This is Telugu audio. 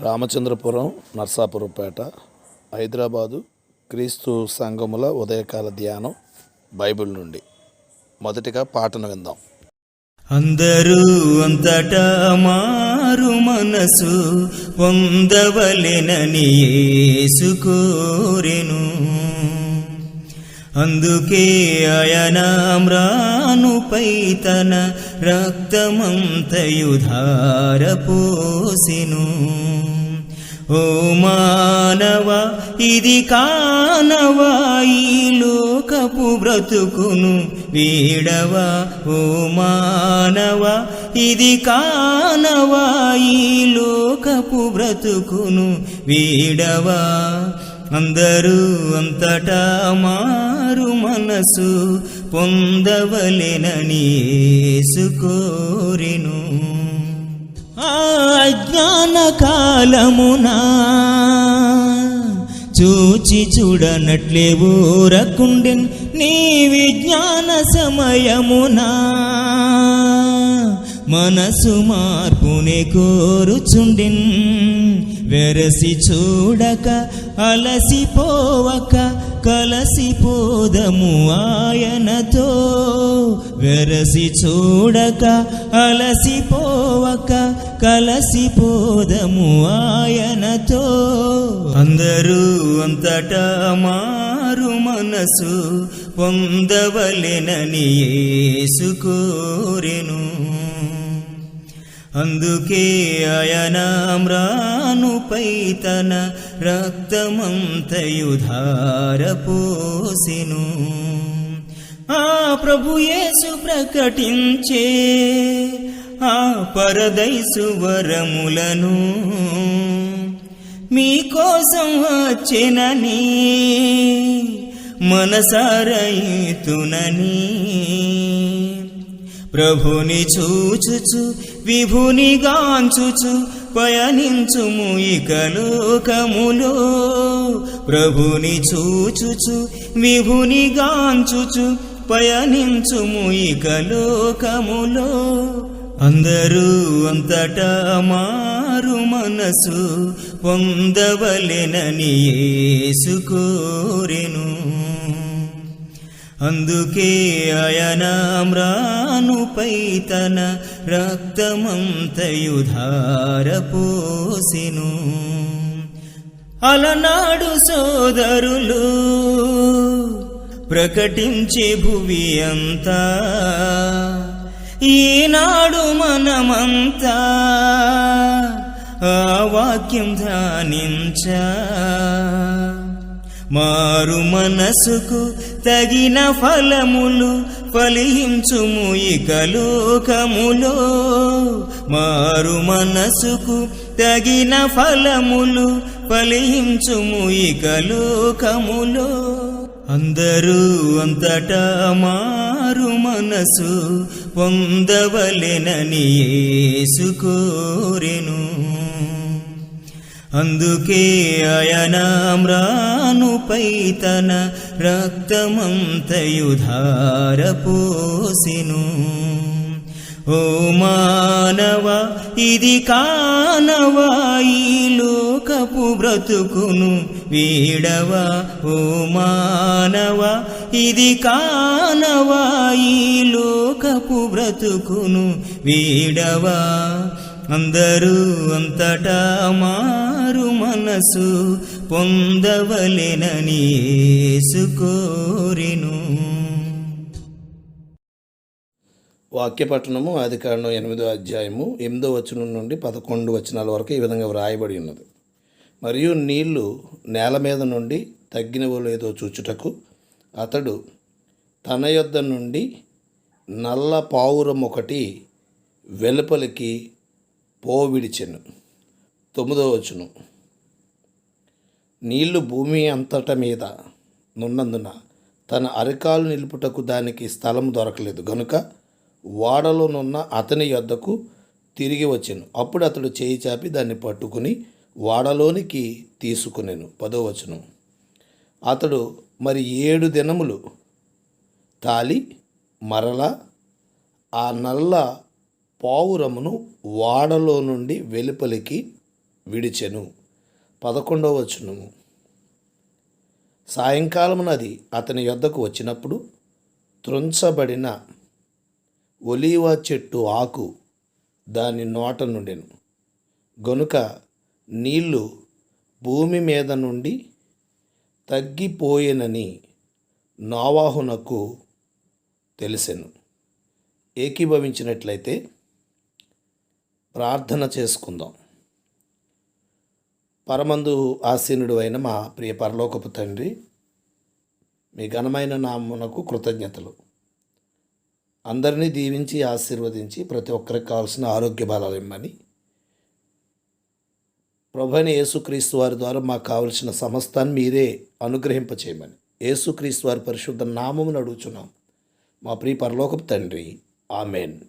రామచంద్రపురం నర్సాపురంపేట హైదరాబాదు క్రీస్తు సంఘముల ఉదయకాల ధ్యానం బైబిల్ నుండి. మొదటిగా పాటను విందాం. అందరూ అంతటా మారు మనసు పొందవలెనని కోరెను. అందుకే అయనామ్రానుపై తన రక్తమంతయుధార పోసెను ఓ మానవ ఇది కానవా ఈ లోకపు బ్రతుకును వీడవా? ఓ మానవ ఇది కానవా ఈ లోకపు బ్రతుకును వీడవా? అందరూ అంతటా మారు మనసు పొందవలెనని సుకోరిను అజ్ఞాన కాలమునా చూచి చూడనట్లే ఊరకుండెన్ నీ విజ్ఞాన సమయమునా. మనసు మార్పునే కోరుచుండిన్. వెరసి చూడక అలసిపోవక కలసిపోదము ఆయనతో. వెరసి చూడక అలసిపోవక కలసిపోదము ఆయనతో. అందరూ అంతటా మారు మనసు పొందవలెనని ఏసుకోరెను అందుకే అయనామ్రానుపై తన రక్తమంతయుధార పోసెను ఆ ప్రభుయేసు ప్రకటించే ఆ పరదైసు వరములను మీకోసం వచ్చినని మనసారయితునని ప్రభుని చూచుచు విభుని గాంచుచు పయనించుము ఇక లోకములో. ప్రభుని చూచుచు విభుని గాంచుచు పయనించుము ఇక లోకములో. అందరూ అంతటా మారు మనసు పొందవలెనని ఏసుకోరెను కోరెను. అందుకే ఆయన మ్రానుపై తన రక్తమంతయుధార పోసిను అలనాడు సోదరులు ప్రకటించే భువి అంతా ఈనాడు మనమంతా ఆ వాక్యం ధ్యానించా. మారు మనసుకు తగిన ఫలములు ఫలించుము ఇక లోకములో. మారు మనసుకు తగిన ఫలములు ఫలించుము ఇక లోకములో. అందరూ అంతటా మారు మనసు పొందవలెనని ఏసుకోరెను కోరెను. అందుకే అయనామ్రానుపై తన రక్తమంతయుధార పోసిను ఓ మానవ ఇది కానవా ఈ లోకపు బ్రతుకును వీడవా? ఓ మానవ ఇది కానవా ఈ లోకపు బ్రతుకును వీడవా? అందరూ అంతటా మారు మనసు పొందవలెనని యేసు వాక్యపట్టణము ఆది ఎనిమిదో అధ్యాయము ఎనిమిదో వచనం నుండి పదకొండు వచనాల వరకు ఈ విధంగా వ్రాయబడి ఉన్నది. మరియు నీళ్ళు నేల మీద నుండి తగ్గినవో లేదో చూచుటకు అతడు తన యొద్ద నుండి నల్ల పావురం ఒకటి వెలుపలికి పోవిడిచెను. తొమ్మిదో వచనం. నీళ్ళు భూమి అంతట మీద నున్నందున తన అరికాలు నిలుపుటకు దానికి స్థలం దొరకలేదు. గనుక వాడలోనున్న అతని యొద్దకు తిరిగి వచ్చాను. అప్పుడు అతడు చేయి చాపి దాన్ని పట్టుకుని వాడలోనికి తీసుకునేను. పదోవచనం అతడు మరి ఏడు దినములు తాలి మరలా ఆ నల్ల పావురమును వాడలో నుండి వెలుపలికి విడిచెను. పదకొండవ వచనము. సాయంకాలమున అది అతని యొద్దకు వచ్చినప్పుడు త్రుంచబడిన ఒలీవ చెట్టు ఆకు దాని నోట నుండెను. గనుక నీళ్ళు భూమి మీద నుండి తగ్గిపోయేనని నావాహునకు తెలిసెను. ఏకీభవించినట్లయితే ప్రార్థన చేసుకుందాం. పరమందు ఆసీనుడు అయిన మా ప్రియ పరలోకపు తండ్రి మీ ఘనమైన నామునకు కృతజ్ఞతలు. అందరినీ దీవించి ఆశీర్వదించి ప్రతి ఒక్కరికి కావాల్సిన ఆరోగ్య బలాలు ఇమ్మని ప్రభుని యేసుక్రీస్తు వారి ద్వారా మాకు కావలసిన సమస్తాన్ని మీరే అనుగ్రహింపచేయమని యేసుక్రీస్తు వారి పరిశుద్ధ నామమును అడుగుచున్నాం. మా ప్రియ పరలోకపు తండ్రి ఆమెన్.